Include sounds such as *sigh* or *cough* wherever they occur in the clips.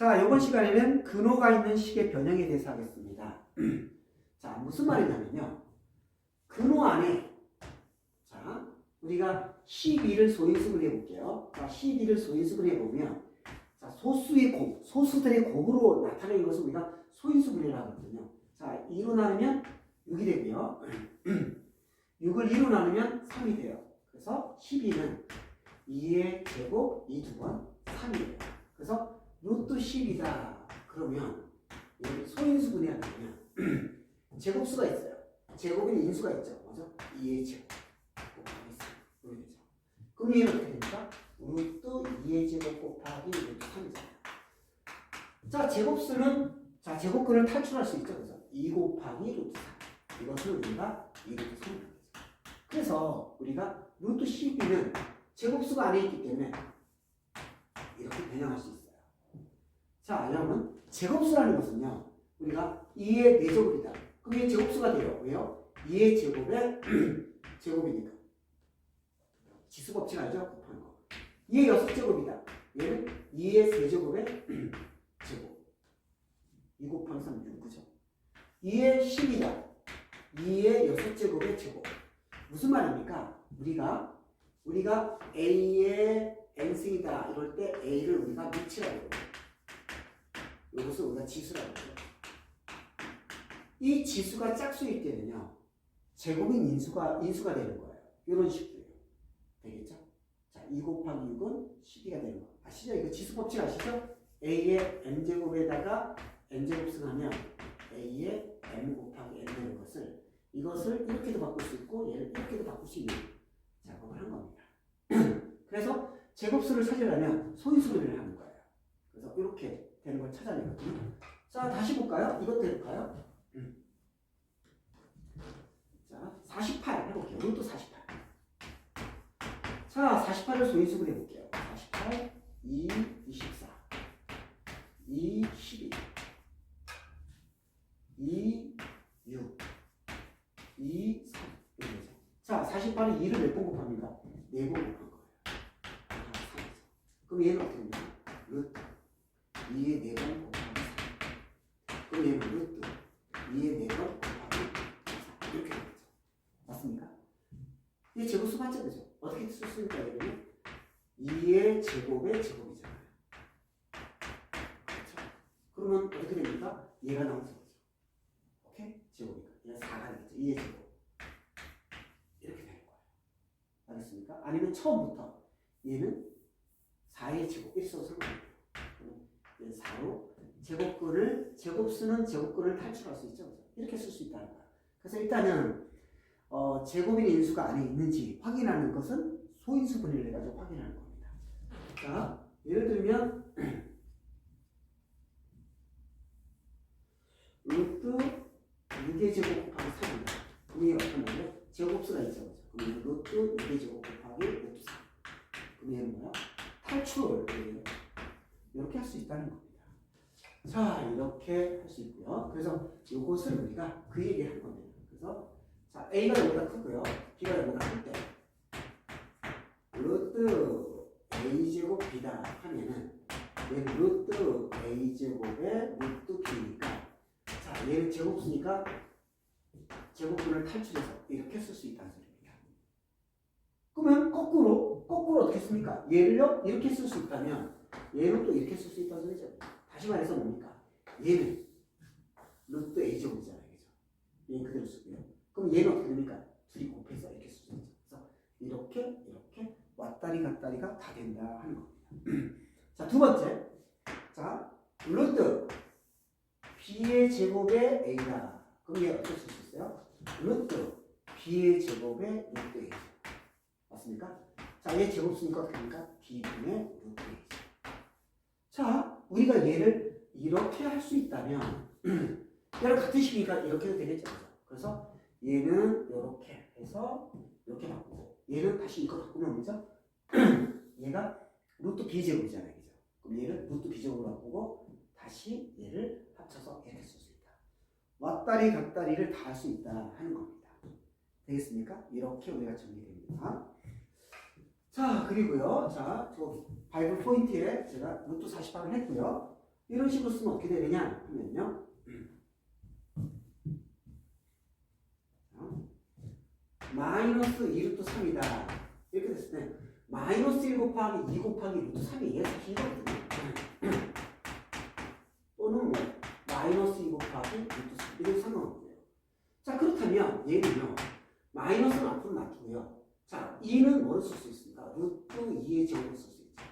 자, 이번 시간에는 근호가 있는 식의 변형에 대해서 하겠습니다. *clears throat* 자, 무슨 말이냐면요. 근호 안에, 자, 우리가 12를 소인수분 해볼게요. 자, 12를 소인수분 해보면, 자, 소수의 곱, 소수들의 곱으로 나타내는 것을 우리가 소인수분이라고 하거든요. 자, 2로 나누면 6이 되고요. *clears throat* 6을 2로 나누면 3이 돼요. 그래서 12는 2의 제곱 2 두 번 3이에요. 그래서 루트 10이다. 그러면 여기 소인수분해야 되면 *clears throat* 제곱수가 있어요. 제곱에는 인수가 있죠. 맞죠? 2의 제곱 곱하기 3. 이렇게 되죠. 그럼 얘는 어떻게 됩니까? 루트 2의 제곱 곱하기 루트 3이잖아요. 자, 제곱수는 자, 제곱근을 탈출할 수 있죠. 그래서 2 곱하기 루트 3. 이것을 우리가 2 루트 3이라고 하죠. 그래서 우리가 루트 12는 제곱수가 안에 있기 때문에 이렇게 변형할 수 있어요. 자, 여러분, 제곱수라는 것은요, 우리가 2의 4제곱이다. 그럼 이게 제곱수가 돼요. 왜요? 2의 제곱에 *clears throat* 제곱이니까. 지수 법칙 알죠? 곱하는 거. 2의 6제곱이다. 얘는 2의 3제곱에 *clears throat* 제곱. 2 곱하기 3, 6, 그죠? 2의 10이다. 2의 6제곱의 제곱. 무슨 말입니까? 우리가 우리가 A의 n승이다 이럴 때 A를 우리가 미치라고 해요. 이것을 우리가 지수라고 해요. 이 지수가 짝수일 때는요. 제곱인 인수가 인수가 되는 거예요. 이런 식으로요. 되겠죠? 자, 2 곱하기 6은 12가 되는 거. 아시죠? 이거 지수 법칙 아시죠? A의 n제곱에다가 n제곱 승 하면 A의 m 곱하기 n 되는 것을 이것을 이렇게도 바꿀 수 있고 얘를 이렇게도 바꿀 수 있는 작업을 한 겁니다. *clears throat* 그래서 제곱수를 찾으려면 소인수분해를 하는 거예요. 그래서 이렇게 되는 걸 찾아내거든요. 자, 다시 볼까요? 이것도 해볼까요? 음. 자, 48 해볼게요. 이것도 48. 자, 48을 소인수분 해 볼게요. 48, 2, 24, 2, 12, 2, 6, 2, 3 이렇게 되죠. 자, 48이 2를 몇 번 곱합니까? 4번 곱한 거예요. 아, 3이죠. 그럼 얘는 어떻게 됩니까? 루트 2의 4번 곱하기 3. 그럼 얘는 루트 2의 4번 곱하기 4. 이렇게 되겠죠. 맞습니까? 이 제곱수 맞죠? 그죠? 어떻게 쓸 수 있을까? 이러면 2의 제곱의 제곱이잖아요. 그렇죠? 그러면 어떻게 됩니까? 얘가 나오죠. 그죠? 오케이? 제곱이니까. 얘가 4가 되겠죠. 2의 제곱. 이렇게 되는 거예요. 알겠습니까? 아니면 처음부터 얘는 4의 제곱 일서 상관없어요. 그럼 얘는 4로 제곱근을 제곱수는 제곱근을 탈출할 수 있죠. 그죠? 이렇게 쓸 수 있다는 거예요. 그래서 일단은 어, 제곱인 인수가 안에 있는지 확인하는 것은 소인수분해를 해가지고 확인하는 겁니다. 자, 예를 들면 루트 6의 제곱 곱하기 3입니다. 그럼 이게 어떤 거예요? 제곱수가 있죠. 그럼 루트 6의 제곱 곱하기 루트 3. 그럼 얘는 뭐야? 탈출. 이렇게 할 수 있다는 겁니다. 자, 이렇게 할 수 있고요. 그래서 이것을 우리가 그 얘기를 한 겁니다. 그래서 자, A가 여기보다 크고요. B가 여기보다 클 때. 루트 A제곱 B다 하면은 얘는 루트 A제곱의 루트 B니까 자, 얘는 제곱수니까 제곱분을 탈출해서 이렇게 쓸 수 있다는 소리입니다. 그러면 거꾸로, 거꾸로 어떻게 씁니까? 얘를요, 이렇게 쓸 수 있다면 얘는 또 이렇게 쓸 수 있다는 소리죠. 다시 말해서 뭡니까? 얘는 루트 A제곱이잖아요. 그죠? 얘는 그대로 쓰고요. 그럼 얘는 어떻게 됩니까? 둘이 곱해서 이렇게 쓸 수 있죠. 그래서 이렇게, 이렇게 왔다리 갔다리가 다 된다 하는 겁니다. *clears throat* 자, 두 번째. 자, 루트 b의 제곱의 a다. 어떻게 쓸수 있어요? 루트 b의 제곱의 루트 a죠. 맞습니까? 자, 얘 제곱 어떻게 됩니까? b분의 루트 a죠. 자, 우리가 얘를 이렇게 할 수 있다면 *clears throat* 얘랑 같은 식이니까 이렇게 해도 되겠죠. 그래서 얘는 이렇게 해서 이렇게 바꾸고 얘는 다시 이거 바꾸면 뭐죠? *clears throat* 얘가 루트 b제곱이잖아요. 그죠? 그럼 얘를 루트 b제곱으로 바꾸고 다시 얘를 합쳐서 이렇게 있다. 왔다리 갔다리를 다 할 수 있다 하는 겁니다. 되겠습니까? 이렇게 우리가 정리됩니다. 자, 그리고요. 자, 저 바이블 포인트에 제가 루트 48을 했고요. 이런 식으로 쓰면 어떻게 되느냐 하면요. 자, 마이너스 2루트 3이다. 이렇게 됐을 때 마이너스 1 곱하기 2 곱하기 루트 3이 얘가 사실 이거거든요. 또는 뭐 마이너스 2 곱하기 루트 3 이런 상관없고요. 자 그렇다면 얘는요. 마이너스는 앞으로 놔두고요. 자 2는 뭐로 쓸수 있습니까? 루트 2의 제곱으로 쓸수 있죠.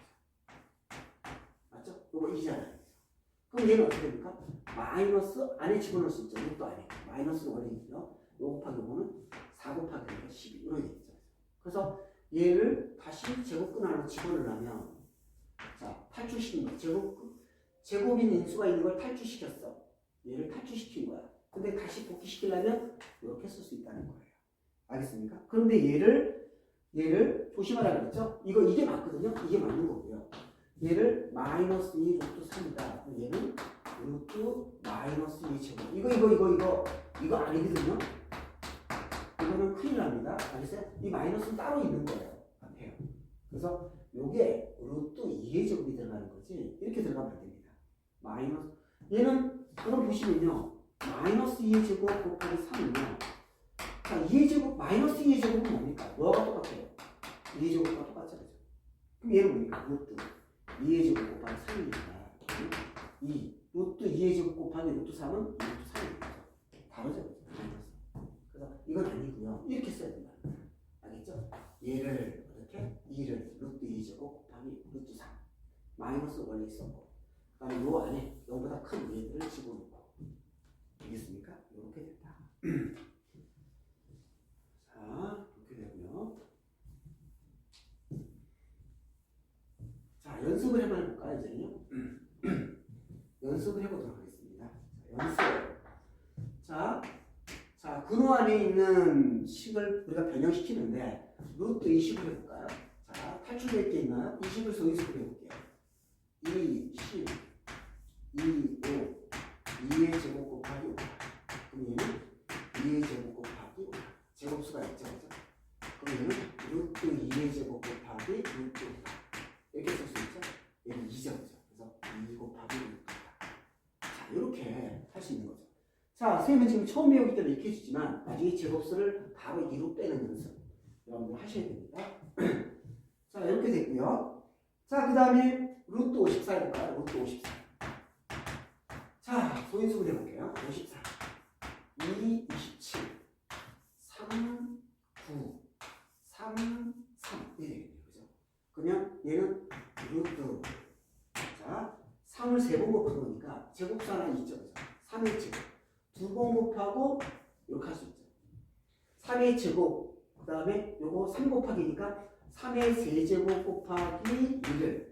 맞죠? 이거 2잖아요. 그럼 얘는 어떻게 됩니까? 마이너스 안에 집어넣을 수 있죠. 루트 안에. 마이너스는 원래 있고요. 요 곱하기 요거는 4 곱하기 1가 12 이런 얘기죠. 그래서 얘를 다시 제곱근 안으로 집어넣으려면 자 탈출시킨 거 제곱 제곱인 인수가 있는 걸 탈출시켰어. 얘를 탈출시킨 거야. 근데 다시 복귀시키려면 이렇게 쓸 수 있다는 거예요. 알겠습니까? 그런데 얘를 얘를 조심하라 그랬죠? 이거 이게 맞거든요. 이게 맞는 거고요. 얘를 마이너스 2 루트 3이다. 얘는 루트 마이너스 2 제곱. 이거 이거 이거 이거 이거 아니거든요. 이거는 큰일 납니다. 알겠어요? 이 마이너스는 따로 있는 거예요. 앞에요. 그래서 요게 루트 2의 제곱이 들어가는 거지 이렇게 들어가면 안 됩니다. 마이너스 얘는 그럼 보시면요. 마이너스 2의 제곱 곱하기 3이면 자 2의 제곱 마이너스 2의 제곱은 뭡니까? 뭐가 똑같아요? 2의 제곱과 똑같죠. 그죠? 그럼 얘는 뭡니까? 루트 2의 제곱 곱하기 3이니까 2 루트 2의 제곱 곱하기 루트 3은 루트 3이죠. 다르죠. 그래서 이건 아니고요. 이렇게 써야 된다. 알겠죠? 얘를 어떻게? 2를 루트 2 제곱 곱하기 루트 3 마이너스 원래 있었고 그 다음에 요 안에 요보다 큰 얘들을 집어넣고 알겠습니까? 이렇게 된다. *clears throat* 자 이렇게 되고요. 자 연습을 한번 해볼까요 이제는요? *clears throat* 연습을 해보도록 하겠습니다. 자, 연습. 자, 자 근호 안에 있는 식을 우리가 변형시키는데 루트 20을 해볼까요? 자, 탈출될 게 있나요? 20을 소인수로 해볼게요. 2, 10, 2, 2제곱이죠. 그래서 2 곱하기 6. 자, 이렇게 할 수 있는 거죠. 자, 선생님은 지금 처음 배우기 때문에 이렇게 해주지만 나중에 제곱수를 바로 2로 빼는 연습. 여러분들 하셔야 됩니다. *clears throat* 자, 이렇게 됐고요. 자, 그 다음에 루트 54해볼까요? 루트 54. 자, 소인수를 해볼게요. 54. 2, 27. 3, 9. 3, 3. 예, 그죠? 그러면 얘는 루트 자, 3을 세번 곱한 거니까 제곱수 하나 있죠. 그죠? 3의 제곱. 두 번 곱하고 이렇게 할 수 있죠. 3의 제곱. 그 다음에 요거 3 곱하기니까 3의 세제곱 곱하기 1을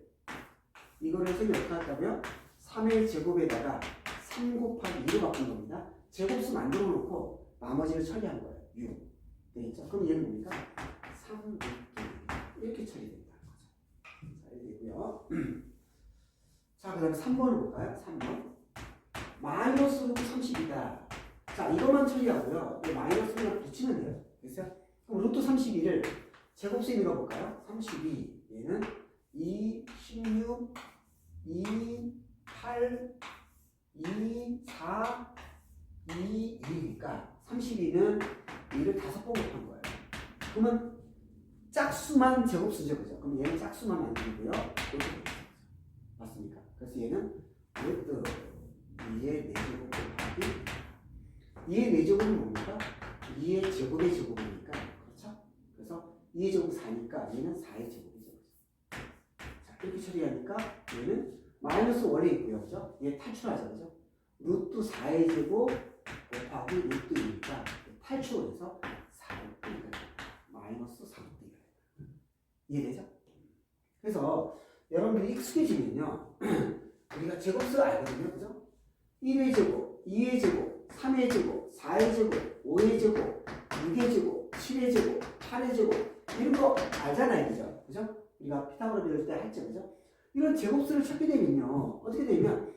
이거를 선생님 어떻게 할까요? 3의 제곱에다가 3 곱하기 2로 바꾼 겁니다. 제곱수 만들어 놓고 나머지를 처리한 거예요. 6. 되겠죠? 그럼 얘는 뭡니까? 3 곱하기 이렇게 처리된다는 거죠. 자, 이렇게 되고요. 자, 그 다음에 3번을 볼까요? 3번. 마이너스 루트 30이다. 자, 이것만 처리하고요. 이 마이너스를 붙이면 돼요. 됐어요? 그럼 루트 31을 제곱수 거 볼까요? 32. 얘는 2, 16, 2, 8, 2, 4, 2, 2니까 32는 2를 다섯 번 곱한 거예요. 그러면 짝수만 제곱수죠, 그죠? 그럼 얘는 짝수만 만들고요. 맞습니까? 그래서 얘는 루트 2의 4제곱 곱하기 2의 4제곱은 뭡니까? 2의 제곱의 제곱이니까 그렇죠? 그래서 2의 제곱 4니까 얘는 4의 제곱이죠. 자, 이렇게 처리하니까 얘는 마이너스 원래 있고요. 그죠? 얘 탈출하죠. 그죠? 루트 4의 제곱 곱하기 루트 2니까 탈출을 해서 4루트 2가 마이너스 4루트 2가 된다. 이해되죠? 그래서 여러분들이 익숙해지면요. *clears throat* 우리가 제곱수 알거든요. 그죠? 1의 제곱, 2의 제곱, 3의 제곱, 4의 제곱, 5의 제곱, 6의 제곱, 7의 제곱, 8의 제곱 이런 거 알잖아요. 그죠? 그죠? 우리가 피타고라 배울 때 했죠. 그죠? 이런 제곱수를 찾게 되면요. 어떻게 되면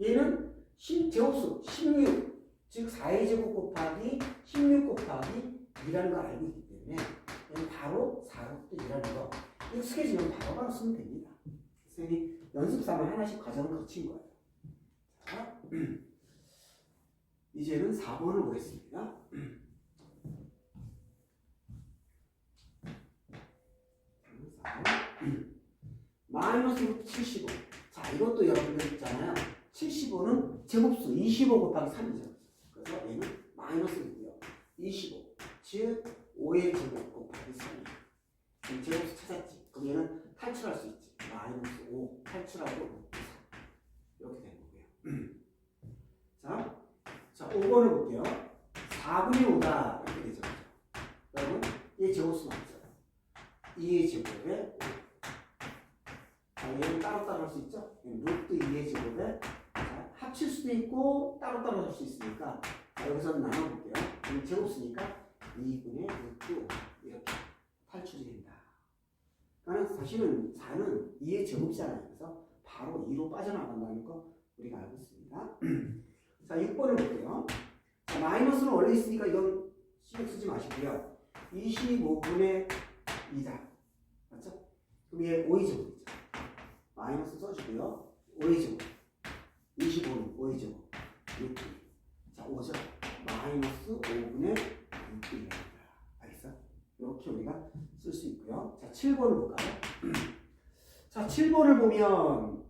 얘는 10, 제곱수 16, 즉 4의 제곱 곱하기 16 곱하기 2라는 걸 알고 있기 때문에 얘는 바로 4곱도 2라는 거 익숙해지면 바로바로 쓰면 됩니다. 선생님이 연습 삼아 하나씩 과정을 거친 거예요. 자, *clears throat* 이제는 4번을 보겠습니다. *clears throat* 마이너스 루트 75. 자, 이것도 여러분들 있잖아요. 75는 제곱수 25 곱하기 3이죠. 그래서 얘는 마이너스이고요. 25. 즉 5의 제곱 곱하기 3. 제곱수 찾았지. 그럼 얘는 탈출할 수 있지. 마이너스 5 탈출하고 루트 3. 이렇게 되는 거고요. *clears throat* 자, 자 5번을 볼게요. 4분의 5다 이렇게 되죠. 여러분, 얘 제곱수 맞죠? 2의 제곱에 5. 자, 얘는 따로따로 할 수 있죠? 루트 2의 제곱에 자, 합칠 수도 있고 따로따로 할 수 있으니까 자, 여기서 나눠볼게요. 제곱수니까 2분의 루트 5 이렇게 탈출이 된다. 그러니까 사실은 4는 2의 제곱이잖아요. 그래서 바로 2로 빠져나간다는 거 우리가 알고 있습니다. *clears throat* 자, 6번을 볼게요. 자, 마이너스는 원래 있으니까 이건 신경 쓰지 마시고요. 25분의 2다. 맞죠? 그럼 얘 5의 제곱이죠. 마이너스 써주고요. 5의 제곱. 25는 5의 제곱. 6. 자, 5죠. 마이너스 5분의 6입니다. 알겠어? 이렇게 우리가 쓸 수 있고요. 자, 7번을 볼까요? 자, 7번을 보면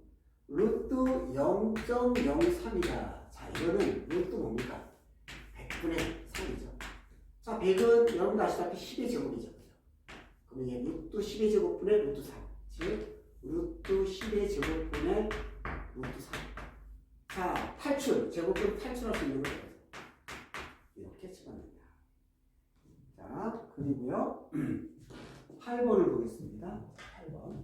루트 0.03이다. 자, 이거는 루트 뭡니까? 100분의 3이죠. 자, 100은 여러분 아시다시피 10의 제곱이죠. 그러면 얘 루트 10의 제곱분의 루트 3. 즉, 루트 10의 제곱분의 루트 3. 자, 탈출. 제곱분 탈출할 수 있는 거예요. 이렇게 찍어냅니다. 자, 그리고요. *clears throat* 8번을 보겠습니다. 8번.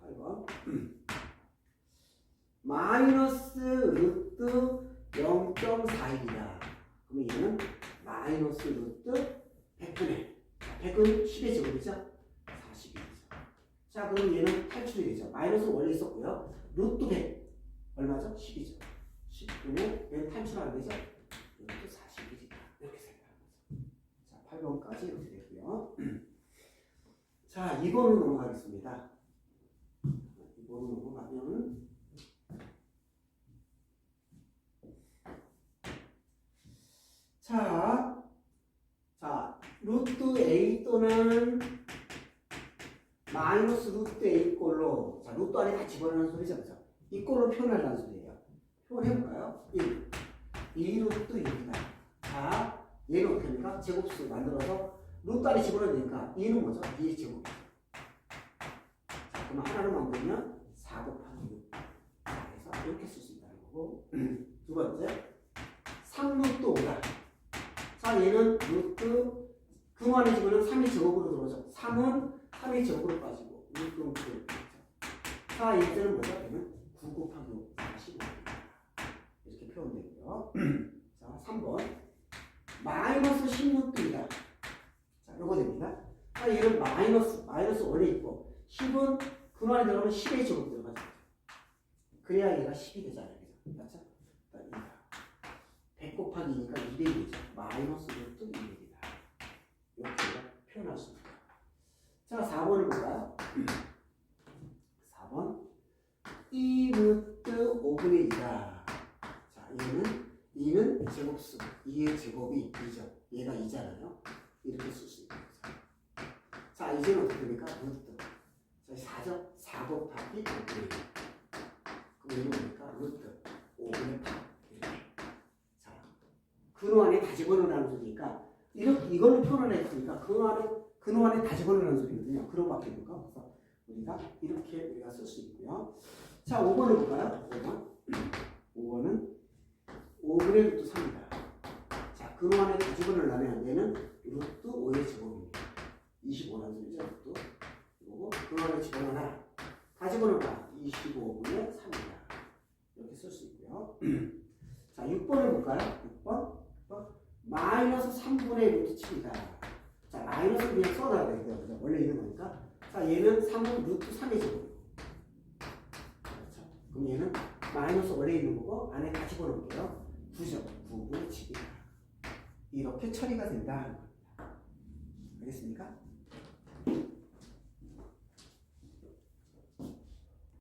8번. *clears throat* 마이너스 루트 0.41이다. 그러면 얘는 마이너스 루트 100분의 100은 10의 제곱이죠? 40이죠. 자, 그럼 얘는 탈출이 되죠. 마이너스 원래 있었고요. 루트 100 얼마죠? 10이죠. 10분의 얘는 탈출하는 되죠? 루트 40이다. 이렇게 생각하는 거죠. 자, 8번까지 이렇게 되고요. 자, 2번으로 넘어가겠습니다. 2번으로 넘어가면 자, 자, 루트 A 또는 마이너스 루트 A 꼴로 자, 루트 안에 다 집어넣는 소리죠. 그죠? 이 꼴로 표현하려는 소리예요. 표현해볼까요? 1. 2 루트 6이다. 자, 얘는 어떻게 합니까? 제곱수 만들어서 루트 안에 집어넣으니까 2는 뭐죠? 2의 제곱이죠. 자, 그럼 하나를 만들면 4 곱하기 6. 자, 그래서 이렇게 쓸 수 있다는 거고. *clears throat* 두 번째, 3루트 5다. 자, 얘는 루트 그 안에 집어는 3의 제곱으로 들어오죠. 3은 3의 제곱으로 빠지고 6은 9로 빠지죠. 자, 얘는 뭐죠? 얘는 9 곱하기 5, 45입니다. 이렇게 표현되고요. *clears throat* 자, 3번. 마이너스 16도이다. 자, 요거 됩니다. 자, 얘는 마이너스, 마이너스 원래 있고 10은 그 안에 들어가면 10의 제곱 들어가죠. 그래야 얘가 10이 되잖아요. 그죠? 맞죠? 자, 이거. 100 곱하기 2니까 200이죠. 마이너스 루트 200이다. 이렇게 표현할 수 있습니다. 자, 4번을 볼까요? 4번. 2 루트 5분의 2다. 자, 얘는 2는 제곱수. 2의 제곱이 2죠. 얘가 2잖아요. 이렇게 쓸 수 있는 거죠. 자, 이제는 어떻게 됩니까? 루트. 자, 4죠? 4 곱하기 5분의 2. 그럼 얘는 뭡니까? 루트 5분의 8. 이렇게. 자, 근호 안에 다 집어넣으라는 소리니까 이렇게 이걸로 표현을 했으니까 근호 안에 근호 안에 다 집어넣으라는 소리거든요. 없는 거. 그래서 우리가 이렇게 우리가 쓸 수 있고요. 자, 5번을 볼까요? 5번. 5번은 5분의 루트 3이다. 자, 근호 안에 다 집어넣으려면 얘는 루트 5의 제곱입니다. 25라는 소리죠. 루트. 그리고 근호 안에 집어넣어라. 다 집어넣어라. 25분의 3이다. 이렇게 쓸 수 있고요. *clears throat* 자, 6번을 볼까요? 6번. 6번. 마이너스 3분의 루트 7이다. 자, 마이너스 그냥 써놔야 되겠죠. 그죠? 원래 있는 거니까. 자, 얘는 3은 루트 3의 제곱. 그렇죠. 그럼 얘는 마이너스 원래 있는 거고, 안에 다 집어넣을게요. 9죠. 9분의 7이다. 이렇게 처리가 된다. 알겠습니까?